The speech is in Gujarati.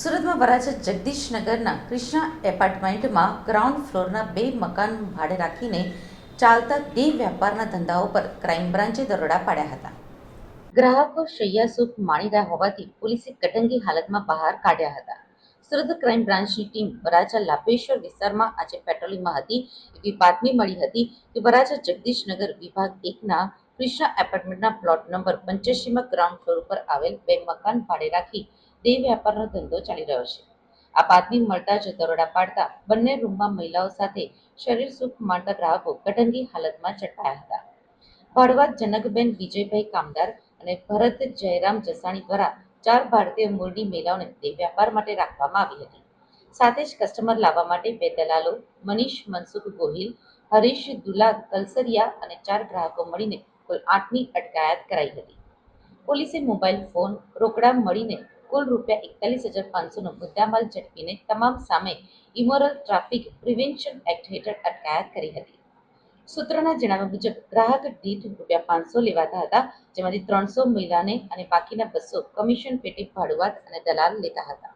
સુરતમાં વરાછા જગદીશનગરના કૃષ્ણા એપાર્ટમેન્ટમાં ગ્રાઉન્ડ ફ્લોરના બે મકાન ભાડે રાખીને ચાલતા બે વ્યાપારના ધંધાઓ પર ક્રાઇમ બ્રાન્ચે દરોડા પાડ્યા હતા. ગ્રાહકો શૈયા સુખ માણી રહ્યા હોવાથી પોલીસે કટંગી હાલતમાં બહાર કાઢ્યા હતા. સુરત ક્રાઇમ બ્રાન્ચની ટીમ વરાછા લાભેશ્વર વિસ્તારમાં આજે પેટ્રોલિંગમાં હતી. એવી બાતમી મળી હતી કે વરાછા જગદીશનગર વિભાગ એકના કૃષ્ણા એપાર્ટમેન્ટના પ્લોટ નંબર પંચ્યાસીમાં ગ્રાઉન્ડ ફ્લોર ઉપર આવેલ બે મકાન ભાડે રાખી દેહ વ્યાપારનો ધંધો ચાલી રહ્યો છે. આ બાતમી મળતા જ દરોડા પાડતા બંને રૂમમાં મહિલાઓ સાથે શરીર સુખ માણતા ગ્રાહકો કટંગી હાલતમાં ઝડપાયા હતા. ભાડુઆત જનકબેન વિજયભાઈ કામદાર અને ભરત જયરામ જસાણી દ્વારા ચાર ભારતીય મૂળની મહિલાઓને દેહ વ્યાપાર માટે રાખવામાં આવી હતી. સાથે જ કસ્ટમર લાવવા માટે બે દલાલો, મનીષ, મનસુખ ગોહિલ, હરીશ દુલા, કલસરિયા અને ચાર ગ્રાહકો મળીને કુલ આઠની અટકાયત કરાઈ હતી. પોલીસે મોબાઈલ ફોન, રોકડા મળીને કુલ રૂપિયા એકતાલીસ હજાર પાંચસોનો મુદ્દામાલ ઝડપીને તમામ સામે ઇમોરલ ટ્રાફિક પ્રિવેન્શન એક્ટ હેઠળ અટકાયત કરી હતી. સૂત્રોના જણાવ્યા મુજબ, ગ્રાહક દીઠ રૂપિયા પાંચસો લેવાતા હતા, જેમાંથી ત્રણસો મહિલાને અને બાકીના બસો કમિશન પેટે ભાડુઆત અને દલાલ લેતા હતા.